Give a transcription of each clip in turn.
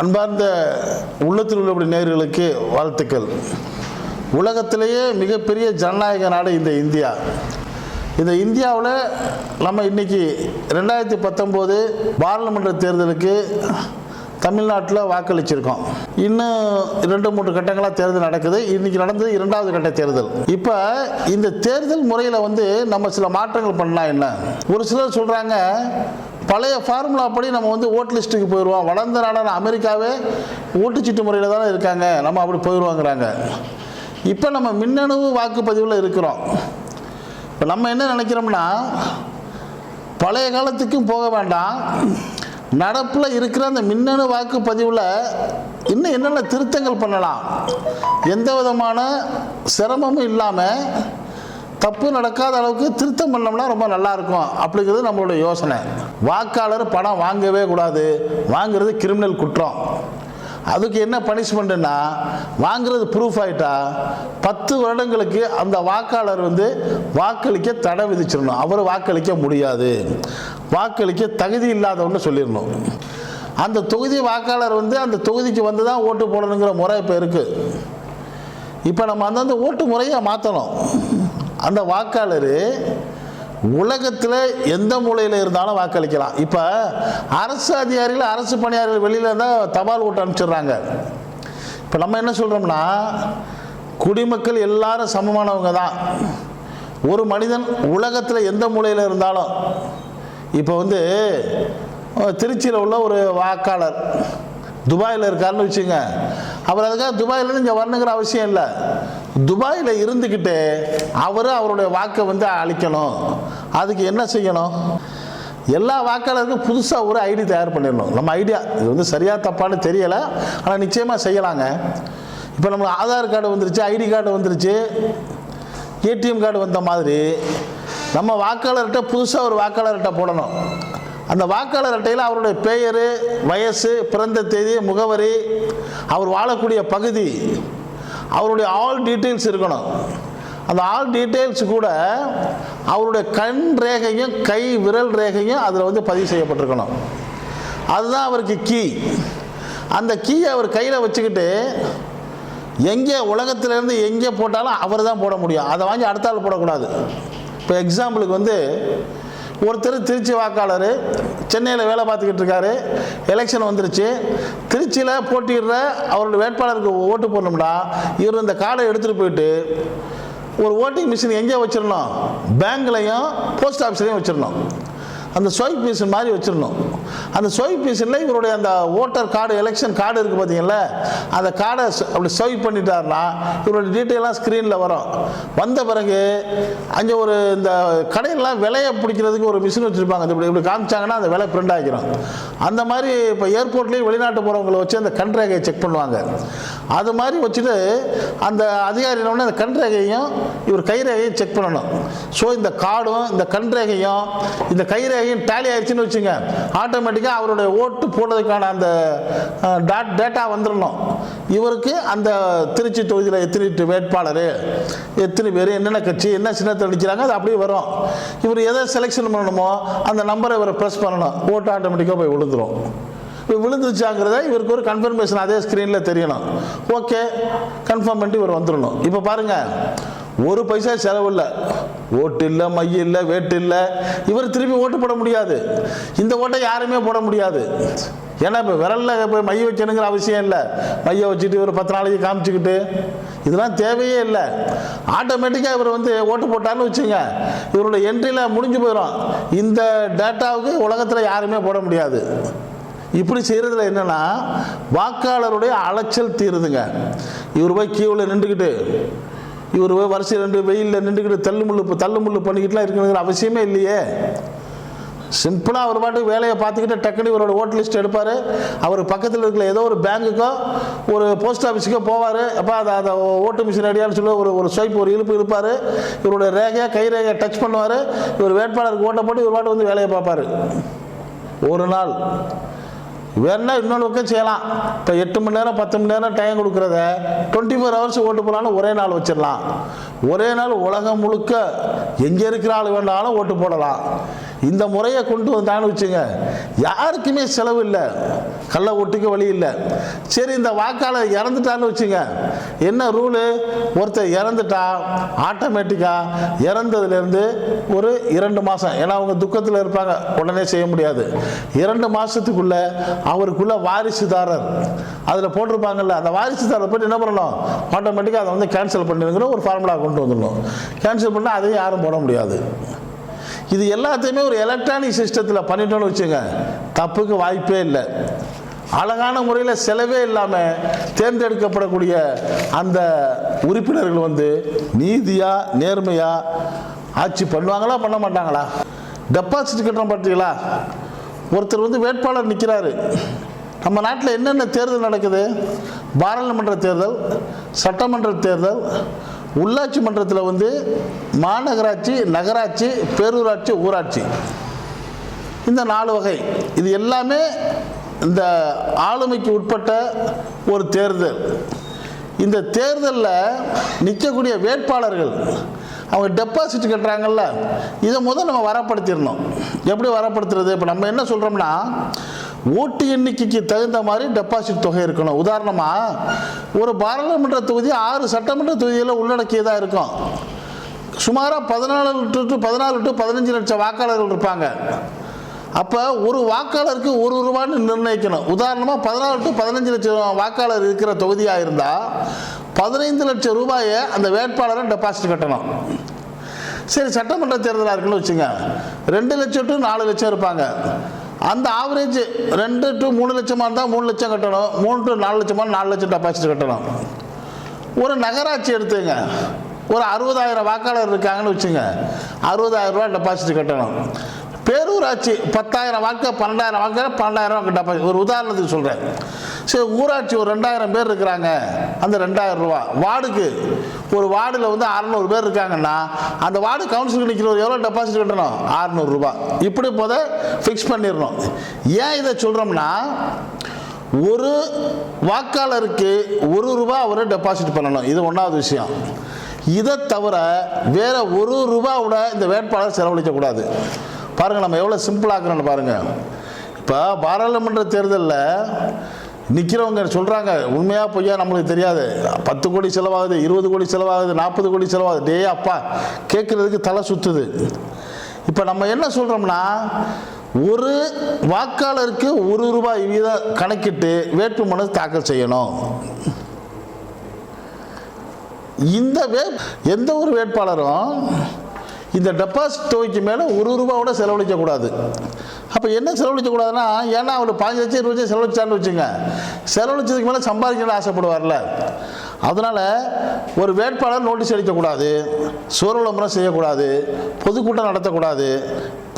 அன்பார்ந்த உள்ளத்தில் உள்ளபடி நேர்களுக்கு வாழ்த்துக்கள். உலகத்திலேயே மிகப்பெரிய ஜனநாயக நாடு இந்த இந்தியா. இந்த இந்தியாவில் நம்ம இன்னைக்கு ரெண்டாயிரத்தி பத்தொம்போது பாராளுமன்ற தேர்தலுக்கு தமிழ்நாட்டில் வாக்களிச்சிருக்கோம். இன்னும் ரெண்டு மூன்று கட்டங்களாக தேர்தல் நடக்குது. இன்னைக்கு நடந்தது இரண்டாவது கட்ட தேர்தல். இப்போ இந்த தேர்தல் முறையில் வந்து நம்ம சில மாற்றங்கள் பண்ணலாம் என்ன? ஒரு சிலர் சொல்கிறாங்க பழைய ஃபார்முலா படி நம்ம வந்து ஓட் லிஸ்ட்டுக்கு போயிடுவோம் வளர்ந்த நாடான அமெரிக்காவே ஓட்டுச்சீட்டு முறையில் தானே இருக்காங்க. நம்ம அப்படி போயிடுவோங்கிறாங்க இப்போ நம்ம மின்னணு வாக்குப்பதிவில் இருக்கிறோம். இப்போ நம்ம என்ன நினைக்கிறோம்னா பழைய காலத்துக்கும் போக வேண்டாம். நடப்பில் இருக்கிற அந்த மின்னணு வாக்குப்பதிவில் இன்னும் என்னென்ன திருத்தங்கள் பண்ணலாம்? எந்த விதமான சிரமமும் இல்லாமல் தப்பு நடக்காத அளவுக்கு திருத்தம் பண்ணோம்னா ரொம்ப நல்லா இருக்கும். அப்படிங்கிறது நம்மளுடைய யோசனை. வாக்காளர் பணம் வாங்கவே கூடாது. வாங்குறது கிரிமினல் குற்றம். அதுக்கு என்ன பனிஷ்மெண்ட்டுன்னா வாங்குறது ப்ரூஃப் ஆயிட்டா பத்து வருடங்களுக்கு அந்த வாக்காளர் வந்து வாக்களிக்க தடை விதிச்சிடணும். அவர் வாக்களிக்க முடியாது. வாக்களிக்க தகுதி இல்லாதவன்னு சொல்லிடணும். அந்த தொகுதி வாக்காளர் வந்து அந்த தொகுதிக்கு வந்து தான் ஓட்டு போடணுங்கிற முறை இப்போ இருக்குது இப்போ நம்ம அந்தந்த ஓட்டு முறையை மாற்றணும் அந்த வாக்காளர் உலகத்தில் எந்த மூலையில் இருந்தாலும் வாக்களிக்கலாம். இப்போ அரசு அதிகாரிகள் அரசு பணியாளர்கள் வெளியில் இருந்தால் தபால் ஓட்டு அனுப்பிச்சிடுறாங்க. இப்போ நம்ம என்ன சொல்கிறோம்னா குடிமக்கள் எல்லாரும் சமமானவங்க தான். ஒரு மனிதன் உலகத்தில் எந்த மூலையில் இருந்தாலும் இப்போ வந்து திருச்சியில் உள்ள ஒரு வாக்காளர் துபாயில் இருக்காருன்னு வச்சுங்க. அவர் அதுக்காக துபாயிலேருந்து இங்கே வரணுங்கிற அவசியம் இல்லை. துபாயில் இருந்துக்கிட்டு அவர் அவருடைய வாக்கை வந்து அழிக்கணும். அதுக்கு என்ன செய்யணும்? எல்லா வாக்காளருக்கும் புதுசாக ஒரு ஐடி தயார் பண்ணிடணும். நம்ம ஐடியா. இது வந்து சரியாக தப்பான்னு தெரியலை. ஆனால் நிச்சயமாக செய்யலாங்க. இப்போ நம்ம ஆதார் கார்டு வந்துருச்சு ஐடி கார்டு வந்துருச்சு ஏடிஎம் கார்டு வந்த மாதிரி நம்ம வாக்காளர்கிட்ட புதுசாக ஒரு வாக்காளர்கிட்ட போடணும். அந்த வாக்காளர் அட்டையில் அவருடைய பெயர் வயசு பிறந்த தேதி முகவரி அவர் வாழக்கூடிய பகுதி அவருடைய ஆல் டீட்டெயில்ஸ் இருக்கணும். அந்த ஆல் டீட்டெயில்ஸ் கூட அவருடைய கண் ரேகையும் கை விரல் ரேகையும் அதில் வந்து பதிவு செய்யப்பட்டிருக்கணும். அதுதான் அவருக்கு கீ. அந்த கீயை அவர் கையில் வச்சுக்கிட்டு எங்கே உலகத்திலேருந்து எங்கே போட்டாலும் அவர் தான் போட முடியும். அதை வாங்கி அடுத்த ஆள் போடக்கூடாது. இப்போ எக்ஸாம்பிளுக்கு வந்து ஒருத்தர் திருச்சி வாக்காளர் சென்னையில் வேலை பார்த்துக்கிட்டு இருக்காரு எலெக்ஷன் வந்துருச்சு. திருச்சியில் போட்டியிடுற அவருடைய வேட்பாளருக்கு ஓட்டு போடணும்னா இவர் இந்த கார்டை எடுத்துகிட்டு போயிட்டு ஒரு ஓட்டிங் மிஷின் எங்கே வச்சிடணும்? பேங்க்லையும் போஸ்ட் ஆஃபீஸ்லையும் வச்சிடணும். அந்த ஸ்வைப் மிஷின் மாதிரி வச்சிடணும். அந்த ஸ்வைப் மிஷினில் இவருடைய அந்த ஓட்டர் கார்டு எலெக்ஷன் கார்டு இருக்குது பார்த்தீங்களா அந்த கார்டை அப்படி ஸ்வைப் பண்ணிட்டாருன்னா இவருடைய டீட்டெயிலாம் ஸ்க்ரீனில் வரும். வந்த பிறகு அங்கே ஒரு இந்த கடையிலாம் விலையை பிடிக்கிறதுக்கு ஒரு மிஷின் வச்சுருப்பாங்க. இப்படி இப்படி காமிச்சாங்கன்னா அந்த விலை பிரிண்ட் ஆகிரும். அந்த மாதிரி இப்போ ஏர்போர்ட்லேயும் வெளிநாட்டு போகிறவங்களை வச்சு அந்த கண் ரேகையை செக் பண்ணுவாங்க. அது மாதிரி வச்சுட்டு அந்த அதிகாரினோடனே அந்த கண் ரேகையும் இவர் கை ரேகையும் செக் பண்ணணும். ஸோ இந்த கார்டும் இந்த கண் ரேகையும் இந்த கைரேகையும் டேலி ஆயிடுச்சுன்னு வச்சுங்க. ஆட்டோமேட்டிக்காக அவருடைய ஓட்டு போடுறதுக்கான அந்த டாட் டேட்டா வந்துடணும் இவருக்கு அந்த திருச்சி தொகுதியில் எத்தனை வேட்பாளர் எத்தனை பேர் என்னென்ன கட்சி என்ன சின்னத்தை அடிக்கிறாங்க அது அப்படியே வரும். இவர் எதை செலெக்ஷன் பண்ணணுமோ அந்த நம்பரை இவரை ப்ரெஸ் பண்ணணும். ஓட்டு ஆட்டோமேட்டிக்காக போய் விழுந்துரும். இப்போ விழுந்துருச்சாங்கிறத இவருக்கு ஒரு கன்ஃபர்மேஷன் அதே ஸ்க்ரீனில் தெரியணும். ஓகே கன்ஃபார்ம் பண்ணிட்டு இவர் வந்துடணும் இப்போ பாருங்கள் ஒரு பைசா செலவு இல்லை ஓட்டு இல்லை மைய இல்லை வேட்டு இல்லை இவர் திரும்பி ஓட்டு போட முடியாது. இந்த ஓட்டை யாருமே போட முடியாது. ஏன்னா இப்போ விரலில் போய் மைய வைக்கணுங்கிற அவசியம் இல்லை. மைய வச்சுட்டு ஒரு பத்து நாளைக்கு காமிச்சிக்கிட்டு. இதெல்லாம் தேவையே இல்லை. ஆட்டோமேட்டிக்காக இவர் வந்து ஓட்டு போட்டார்னு வச்சுங்க இவரோட என்ட்ரியில் முடிஞ்சு போயிடும் இந்த டேட்டாவுக்கு உலகத்தில் யாருமே போட முடியாது. இப்படி செய்கிறதுல என்னென்னா வாக்காளருடைய அலைச்சல் தீருதுங்க. இவர் போய் கீவில் நின்றுக்கிட்டு இவர் வரிசை ரெண்டு வெயிலில் நின்றுக்கிட்டு தள்ளுமுள்ளு தள்ளுமுள்ளு பண்ணிக்கிட்டுலாம் இருக்கணுங்கிற அவசியமே இல்லையே. சிம்பிளாக அவர் பாட்டுக்கு வேலையை பார்த்துக்கிட்டு டக்குனு இவரோட ஓட்டு லிஸ்ட் எடுப்பார். அவர் பக்கத்தில் இருக்கிற ஏதோ ஒரு பேங்குக்கோ ஒரு போஸ்ட் ஆஃபீஸுக்கோ போவார். அப்போ அதை அதை ஓட்டு மிஷின் அடியான்னு சொல்லி ஒரு ஒரு ஸ்வைப் ஒரு இழுப்பு இருப்பார் இவரோட ரேகையை கை ரேகையை டச் பண்ணுவார். இவர் வேட்பாளருக்கு ஓட்டை போட்டு இவர் பாட்டு வந்து வேலையை பார்ப்பார். ஒரு நாள். வேணா இன்னொரு பக்கம் செய்யலாம். இப்போ எட்டு மணி நேரம் பத்து மணி நேரம் டைம் கொடுக்குறத டுவெண்ட்டி ஃபோர் ஹவர்ஸ் ஓட்டு போடலான்னு ஒரே நாள் வச்சிடலாம். ஒரே நாள் உலகம் முழுக்க எங்கே இருக்கிற ஆள் வேண்டாலும் ஓட்டு போடலாம். இந்த முறையை கொண்டு வந்தான்னு வச்சுங்க யாருக்குமே செலவு இல்லை. கள்ள ஓட்டுக்கு வழி இல்லை. சரி இந்த வாக்காளர் இறந்துட்டான்னு வச்சுங்க. என்ன ரூலு? ஒருத்தர் இறந்துட்டா ஆட்டோமேட்டிக்காக இறந்ததுலேருந்து ஒரு இரண்டு மாதம் ஏன்னா அவங்க துக்கத்தில் இருப்பாங்க. உடனே செய்ய முடியாது. இரண்டு மாதத்துக்குள்ள அவருக்குள்ள வாரிசுதாரர். அதில் போட்டிருப்பாங்கல்ல அந்த வாரிசுதாரர் போட்டு என்ன பண்ணணும்? ஆட்டோமேட்டிக்காக அதை வந்து கேன்சல் பண்ணிருங்கிற ஒரு ஃபார்முலா கொண்டு வந்துடணும். கேன்சல் பண்ணால் அதையும் யாரும் போட முடியாது. இது எல்லாத்தையுமே ஒரு எலக்ட்ரானிக் சிஸ்டத்தில் பண்ணிட்டோம்னு வச்சுங்க. தப்புக்கு வாய்ப்பே இல்லை. அழகான முறையில் செலவே இல்லாமல் தேர்ந்தெடுக்கப்படக்கூடிய அந்த உறுப்பினர்கள் வந்து நீதியாக நேர்மையாக ஆட்சி பண்ணுவாங்களா பண்ண மாட்டாங்களா? டெபாசிட் கட்டணம் பார்த்தீங்களா ஒருத்தர் வந்து வேட்பாளர் நிற்கிறாரு நம்ம நாட்டில் என்னென்ன தேர்தல் நடக்குது? பாராளுமன்ற தேர்தல் சட்டமன்ற தேர்தல் உள்ளாட்சி மன்றத்தில் வந்து மாநகராட்சி நகராட்சி பேரூராட்சி ஊராட்சி. இந்த நாலு வகை. இது எல்லாமே இந்த ஆளுமைக்கு உட்பட்ட ஒரு தேர்தல். இந்த தேர்தலில் நிற்கக்கூடிய வேட்பாளர்கள் அவங்க டெபாசிட் கட்டுறாங்கல்ல இதை முதல் நம்ம வரப்படுத்திடணும். எப்படி வரப்படுத்துறது? இப்போ நம்ம என்ன சொல்கிறோம்னா ஓட்டு எண்ணிக்கைக்கு தகுந்த மாதிரி டெபாசிட் தொகை இருக்கணும். உதாரணமாக ஒரு பாராளுமன்ற தொகுதி ஆறு சட்டமன்ற தொகுதியில் உள்ளடக்கியதாக இருக்கும். சுமாராக பதினாலு டு பதினாலு டு பதினஞ்சு லட்சம் வாக்காளர்கள் இருப்பாங்க. அப்போ ஒரு வாக்காளருக்கு ஒரு ரூபான்னு நிர்ணயிக்கணும். உதாரணமாக பதினாலு டு பதினஞ்சு லட்சம் வாக்காளர் இருக்கிற தொகுதியாக இருந்தால் பதினைந்து லட்சம் ரூபாயை அந்த வேட்பாளரை டெபாசிட் கட்டணும். சரி சட்டமன்ற தேர்தலாக இருக்குன்னு வச்சுங்க. ரெண்டு லட்சம் டு நாலு லட்சம் இருப்பாங்க. அந்த ஆவரேஜ் ரெண்டு டு மூணு லட்சமாக இருந்தால் மூணு லட்சம் கட்டணும். மூணு டு நாலு லட்சமாக நாலு லட்சம் டெபாசிட் கட்டணும். ஒரு நகராட்சி எடுத்துங்க. ஒரு அறுபதாயிரம் வாக்காளர் இருக்காங்கன்னு வச்சுங்க. அறுபதாயிரம் ரூபா டெபாசிட் கட்டணும். பேரூராட்சி பத்தாயிரம் வாக்கு பன்னெண்டாயிரம் வாக்கு பன்னெண்டாயிரம் வாக்கு டெபாசிட் ஒரு உதாரணத்துக்கு சொல்கிறேன் சரி ஊராட்சி ஒரு ரெண்டாயிரம் பேர் இருக்கிறாங்க. அந்த ரெண்டாயிரம் ரூபா வார்டுக்கு ஒரு வார்டில் வந்து அறநூறு பேர் இருக்காங்கன்னா அந்த வார்டு கவுன்சிலுக்கு நிற்கிறவர் எவ்வளோ டெபாசிட் கட்டணும்? அறநூறுரூபா இப்படி போத ஃபிக்ஸ் பண்ணிடணும். ஏன் இதை சொல்கிறோம்னா ஒரு வாக்காளருக்கு ஒரு ரூபா அவர் டெபாசிட் பண்ணணும். இது ஒன்றாவது விஷயம். இதை தவிர வேற ஒரு ரூபாவோட இந்த வேட்பாளர் செலவழிக்கக்கூடாது பாருங்கள் நம்ம எவ்வளோ சிம்பிளாக்குறோன்னு பாருங்கள் இப்போ பாராளுமன்ற தேர்தலில் நிற்கிறவங்க சொல்கிறாங்க உண்மையாக பொய்யா நம்மளுக்கு தெரியாது. பத்து கோடி செலவாகுது இருபது கோடி செலவாகுது நாற்பது கோடி செலவாகுது. டே அப்பா கேட்குறதுக்கு தலை சுற்றுது இப்போ நம்ம என்ன சொல்கிறோம்னா ஒரு வாக்காளருக்கு ஒரு ரூபாய் வீதம் கணக்கிட்டு வேட்புமனு தாக்கல் செய்யணும். இந்த வே எந்த ஒரு வேட்பாளரும் இந்த டெபாசிட் தொகைக்கு மேலே ஒரு ரூபாவோட செலவழிக்கக்கூடாது அப்போ என்ன செலவழிக்கக்கூடாதுன்னா ஏன்னா அவர் பாஞ்சு லட்சம் இருபது லட்சம் செலவழிச்சான்னு வச்சுங்க. செலவழிச்சதுக்கு மேலே சம்பாதிக்கணும்னு ஆசைப்படுவார்ல. அதனால் ஒரு வேட்பாளர் நோட்டீஸ் அடிக்கக்கூடாது சுவர் விளம்பரம் செய்யக்கூடாது பொதுக்கூட்டம் நடத்தக்கூடாது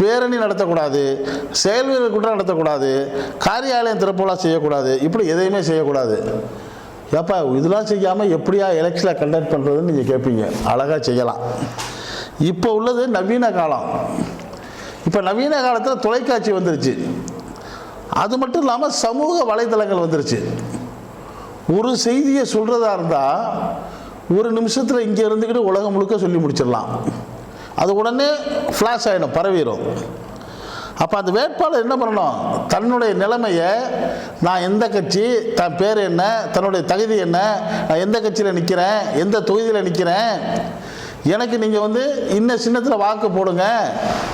பேரணி நடத்தக்கூடாது செயல் வீரர் கூட்டம் நடத்தக்கூடாது காரியாலயம் திறப்புலாம் செய்யக்கூடாது. இப்படி எதையுமே செய்யக்கூடாது. ஏப்பா இதெல்லாம் செய்யாமல் எப்படியா எலெக்ஷனை கண்டக்ட் பண்ணுறதுன்னு நீங்கள் கேட்பீங்க அழகாக செய்யலாம். இப்போ உள்ளது நவீன காலம். இப்போ நவீன காலத்தில் தொலைக்காட்சி வந்துருச்சு. அது மட்டும் இல்லாமல் சமூக வலைதளங்கள் வந்துருச்சு. ஒரு செய்தியை சொல்கிறதா இருந்தால் ஒரு நிமிஷத்தில் இங்கே இருந்துக்கிட்டு உலகம் முழுக்க சொல்லி முடிச்சிடலாம். அது உடனே ஃப்ளாஷ் ஆகிடும் பரவிடும் அப்போ அந்த வேட்பாளர் என்ன பண்ணணும்? தன்னுடைய நிலைமையை நான் எந்த கட்சி தன் பேர் என்ன தன்னுடைய தகுதி என்ன நான் எந்த கட்சியில் நிற்கிறேன் எந்த தொகுதியில் நிற்கிறேன் எனக்கு நீங்கள் வந்து இன்ன சின்னத்தில் வாக்கு போடுங்க.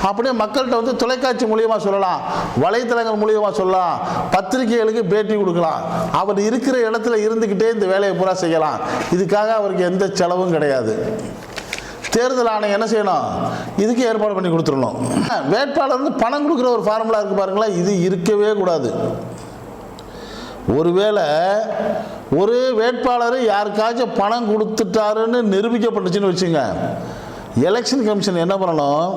அப்படியே மக்கள்கிட்ட வந்து தொலைக்காட்சி மூலியமாக சொல்லலாம். வலைத்தளங்கள் மூலியமாக சொல்லலாம். பத்திரிகைகளுக்கு பேட்டி கொடுக்கலாம். அவர் இருக்கிற இடத்துல இருந்துக்கிட்டே இந்த வேலையை பூரா செய்யலாம். இதுக்காக அவருக்கு எந்த செலவும் கிடையாது. தேர்தல் ஆணையம் என்ன செய்யணும்? இதுக்கு ஏற்பாடு பண்ணி கொடுத்துடணும். வேட்பாளர் வந்து பணம் கொடுக்குற ஒரு ஃபார்முலா இருக்கு பாருங்களேன். இது இருக்கவே கூடாது. ஒருவேளை ஒரு வேட்பாளர் யாருக்காச்சும் பணம் கொடுத்துட்டாருன்னு நிரூபிக்கப்பட்டுச்சுன்னு வச்சுங்க. எலெக்ஷன் கமிஷன் என்ன பண்ணணும்?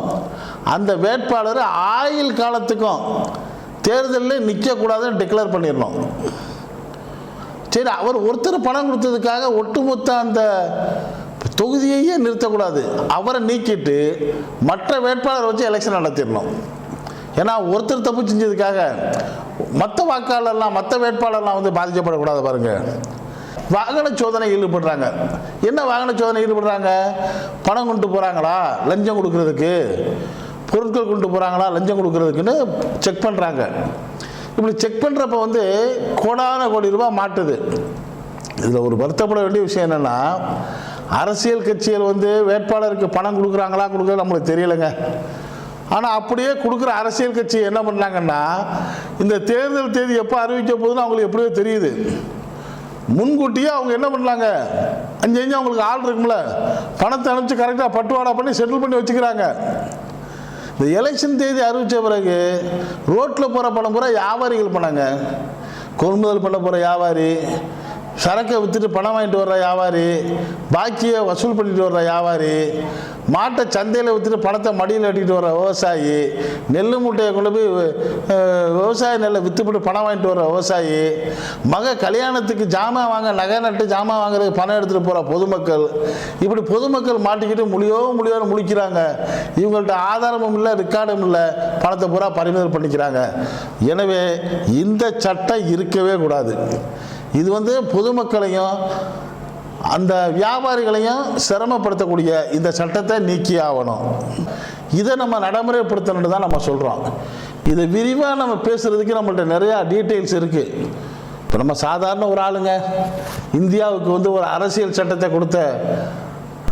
அந்த வேட்பாளர் ஆயுள் காலத்துக்கும் தேர்தலில் நிற்கக்கூடாதுன்னு டிக்ளேர் பண்ணிடணும். சரி அவர் ஒருத்தர் பணம் கொடுத்ததுக்காக ஒட்டுமொத்த அந்த தொகுதியையே நிறுத்தக்கூடாது. அவரை நீக்கிட்டு மற்ற வேட்பாளரை வச்சு எலெக்ஷன் நடத்திடணும். ஏன்னா ஒருத்தர் தப்பு செஞ்சதுக்காக மற்ற வாக்காளர்லாம் மற்ற வேட்பாளர்லாம் வந்து பாதிக்கப்படக்கூடாது பாருங்க. வாகன சோதனை ஈடுபடுறாங்க. என்ன வாகன சோதனை ஈடுபடுறாங்க? பணம் கொண்டு போகிறாங்களா லஞ்சம் கொடுக்கறதுக்கு. பொருட்கள் கொண்டு போகிறாங்களா லஞ்சம் கொடுக்கறதுக்குன்னு செக் பண்ணுறாங்க இப்படி செக் பண்ணுறப்ப வந்து கோடான கோடி ரூபாய் மாட்டுது. இதில் ஒரு வருத்தப்பட வேண்டிய விஷயம் என்னென்னா அரசியல் கட்சிகள் வந்து வேட்பாளருக்கு பணம் கொடுக்குறாங்களா கொடுக்குறது நம்மளுக்கு தெரியலைங்க. ஆனால் அப்படியே கொடுக்குற அரசியல் கட்சி என்ன பண்ணாங்கன்னா இந்த தேர்தல் தேதி எப்போ அறிவிக்க போகுதுன்னு அவங்களுக்கு எப்படியோ தெரியுது. முன்கூட்டியே அவங்க என்ன பண்ணாங்க? அஞ்சு அஞ்சு அவங்களுக்கு ஆள் இருக்கும்ல. பணத்தை அனுப்பிச்சு கரெக்டாக பட்டுவாடா பண்ணி செட்டில் பண்ணி வச்சுக்கிறாங்க. இந்த எலெக்ஷன் தேதி அறிவித்த பிறகு ரோட்டில் போகிற பணம் பூரா வியாபாரிகள் பண்ணாங்க. கொள்முதல் பண்ண போகிற வியாபாரி சரக்கை விற்றுட்டு பணம் வாங்கிட்டு வர்ற வியாபாரி பாக்கியை வசூல் பண்ணிட்டு வர்ற வியாபாரி மாட்டை சந்தையில் விற்றுட்டு பணத்தை மடியில் கட்டிட்டு வர்ற விவசாயி நெல் மூட்டையை கொண்டு போய் விவசாய நெல்லை விற்றுப்பட்டு பணம் வாங்கிட்டு வர்ற விவசாயி மக கல்யாணத்துக்கு ஜாமான் வாங்க நகை நட்டு ஜாமான் வாங்குறதுக்கு பணம் எடுத்துகிட்டு போகிற பொதுமக்கள் இப்படி பொதுமக்கள் மாட்டிக்கிட்டு முடியோ முடியோன்னு முழிக்கிறாங்க. இவங்கள்ட்ட ஆதாரமும் இல்லை ரெக்கார்டும் இல்லை பணத்தை பூரா பறிமுதல் பண்ணிக்கிறாங்க. எனவே இந்த சட்டம் இருக்கவே கூடாது. இது வந்து பொதுமக்களையும் அந்த வியாபாரிகளையும் சிரமப்படுத்தக்கூடிய இந்த சட்டத்தை நீக்கி ஆகணும். இதை நம்ம நடைமுறைப்படுத்தணும்னு தான் நம்ம சொல்கிறோம் இதை விரிவாக நம்ம பேசுகிறதுக்கு நம்மள்ட்ட நிறையா டீட்டெயில்ஸ் இருக்குது இப்போ நம்ம சாதாரண ஒரு ஆளுங்க இந்தியாவுக்கு வந்து ஒரு அரசியல் சட்டத்தை கொடுத்த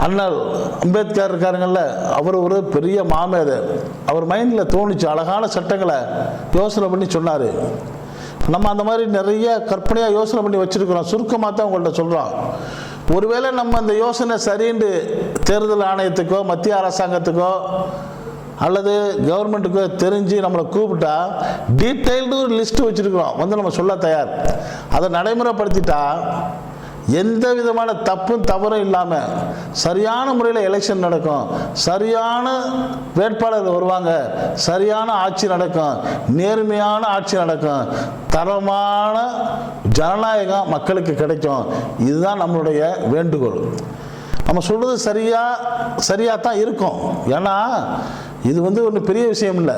அண்ணல் அம்பேத்கர் இருக்காருங்கள்ல அவர் ஒரு பெரிய மாமேதர் அவர் மைண்டில் தோணுச்சு அழகான சட்டங்களை யோசனை பண்ணி சொன்னார். நம்ம அந்த மாதிரி நிறைய கற்பனையாக யோசனை பண்ணி வச்சுருக்கிறோம். சுருக்கமாக தான் உங்கள்கிட்ட சொல்கிறோம் ஒருவேளை நம்ம அந்த யோசனை சரின்னு தேர்தல் ஆணையத்துக்கோ மத்திய அரசாங்கத்துக்கோ அல்லது கவர்மெண்ட்டுக்கோ தெரிஞ்சு நம்மளை கூப்பிட்டா டீட்டெயில்டு ஒரு லிஸ்ட்டு வச்சுருக்கிறோம். வந்து நம்ம சொல்ல தயார். அதை நடைமுறைப்படுத்திட்டா எந்த விதமான தப்பும் தவறும் இல்லாமல் சரியான முறையில் எலெக்ஷன் நடக்கும். சரியான வேட்பாளர் வருவாங்க. சரியான ஆட்சி நடக்கும். நேர்மையான ஆட்சி நடக்கும். தரமான ஜனநாயகம் மக்களுக்கு கிடைக்கும். இதுதான் நம்மளுடைய வேண்டுகோள். நம்ம சொல்கிறது சரியாக சரியாக தான் இருக்கும். ஏன்னா இது வந்து ஒன்றும் பெரிய விஷயம் இல்லை.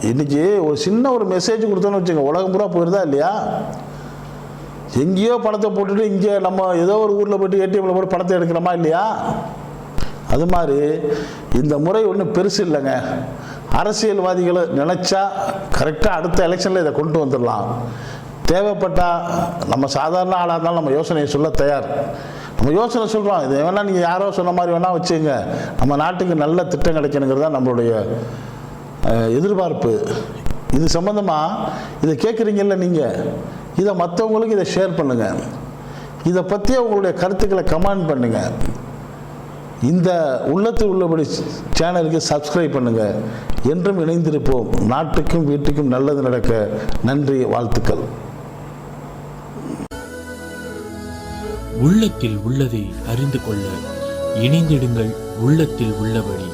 இன்றைக்கி ஒரு சின்ன ஒரு மெசேஜ் கொடுத்தோன்னு வச்சுக்கோங்க. உலகம் பூரா போயிருதா இல்லையா? எங்கேயோ பணத்தை போட்டுட்டு இங்கே நம்ம ஏதோ ஒரு ஊரில் போய்ட்டு ஏடிஎம்மில் போட்டு பணத்தை எடுக்கிறோமா இல்லையா? அது மாதிரி இந்த முறை ஒன்றும் பெருசு இல்லைங்க. அரசியல்வாதிகளை நினச்சா கரெக்டாக அடுத்த எலெக்ஷனில் இதை கொண்டு வந்துடலாம். தேவைப்பட்டால் நம்ம சாதாரண ஆளாக இருந்தாலும் நம்ம யோசனையை சொல்ல தயார். நம்ம யோசனை சொல்கிறோம் இதை வேணால் நீங்கள் யாரோ சொன்ன மாதிரி வேணால் வச்சுங்க. நம்ம நாட்டுக்கு நல்ல திட்டம் கிடைக்கணுங்கிறது தான் நம்மளுடைய எதிர்பார்ப்பு. இது சம்மந்தமாக இதை கேட்குறீங்கல்ல நீங்கள் இதை மற்றவங்களுக்கு இதை ஷேர் பண்ணுங்கள் இதை பற்றி உங்களுடைய கருத்துக்களை கமெண்ட் பண்ணுங்கள் இந்த உள்ளத்தில் உள்ளபடி சேனலுக்கு சப்ஸ்கிரைப் பண்ணுங்கள் என்றும் இணைந்திருப்போம். நாட்டுக்கும் வீட்டுக்கும் நல்லது நடக்க நன்றி வாழ்த்துக்கள். உள்ளத்தில் உள்ளதை அறிந்து கொள்ள இணைந்திடுங்கள். உள்ளத்தில் உள்ளபடி.